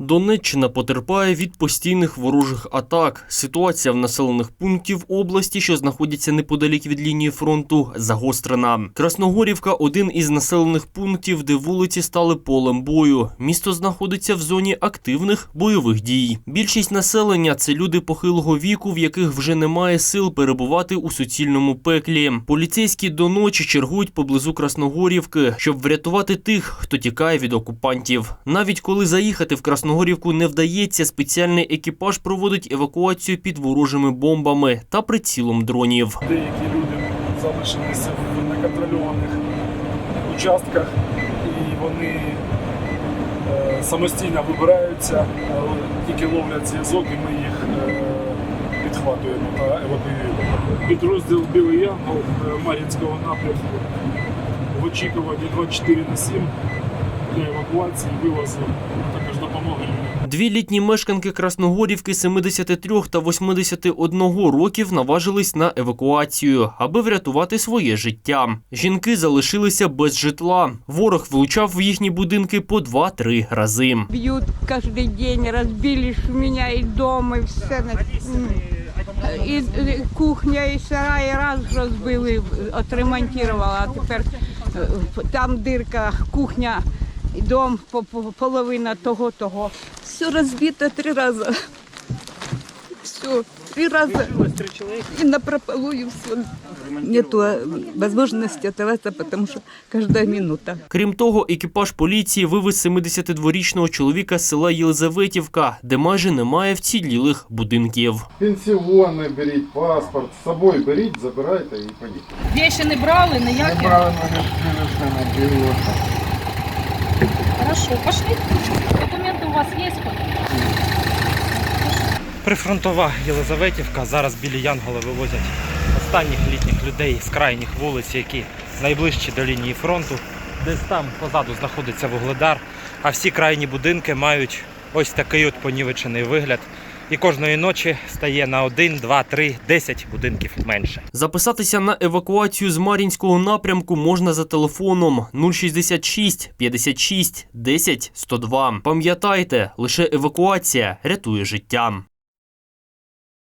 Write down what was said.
Донеччина потерпає від постійних ворожих атак. Ситуація в населених пунктів області, що знаходяться неподалік від лінії фронту, загострена. Красногорівка один із населених пунктів, де вулиці стали полем бою. Місто знаходиться в зоні активних бойових дій. Більшість населення це люди похилого віку, в яких вже немає сил перебувати у суцільному пеклі. Поліцейські до ночі чергують поблизу Красногорівки, щоб врятувати тих, хто тікає від окупантів. Навіть коли заїхати в Красногорівку не вдається, спеціальний екіпаж проводить евакуацію під ворожими бомбами та прицілом дронів. Деякі люди залишилися в неконтрольованих участках і вони е, самостійно вибираються, тільки ловлять зв'язок і ми їх е, підхватуємо та евакуюємо. Підрозділ Білий Янгол Мар'їнського напрямку в очікуванні 24 на 7 для евакуації, вивозу, а також допомоги людям. Дві літні мешканки Красногорівки 73 та 81 років наважились на евакуацію, аби врятувати своє життя. Жінки залишилися без житла. Ворог влучав в їхні будинки по 2-3 рази. Бьют каждый день, разбили ж у меня и дом, и все. на- І, і кухня, і сарай раз розбили, отремонтувала, а тепер е, там дирка, кухня, і дом, по- по- половина того, того. Все розбито три рази. Все, три рази. И напропалую все. Нету э, возможности оставаться, потому что каждая минута. Крім того, екіпаж поліції вивез 72-річного чоловіка з села Єлизаветівка, де майже немає вцілілих будинків. Пенсіони беріть, паспорт, з собою беріть, забирайте і поїдьте. Вещи не брали, ніякі. Неправильно не білося. Хорошо, пошли. Документи у вас є? Прифронтова Єлизаветівка. Зараз білі Янголи вивозять останніх літніх людей з крайніх вулиць, які найближчі до лінії фронту. Десь там позаду знаходиться вугледар, а всі крайні будинки мають ось такий от понівечений вигляд. І кожної ночі стає на 1, 2, 3, 10 будинків менше. Записатися на евакуацію з Мар'їнського напрямку можна за телефоном 066 56 10 102. Пам'ятайте, лише евакуація рятує життя.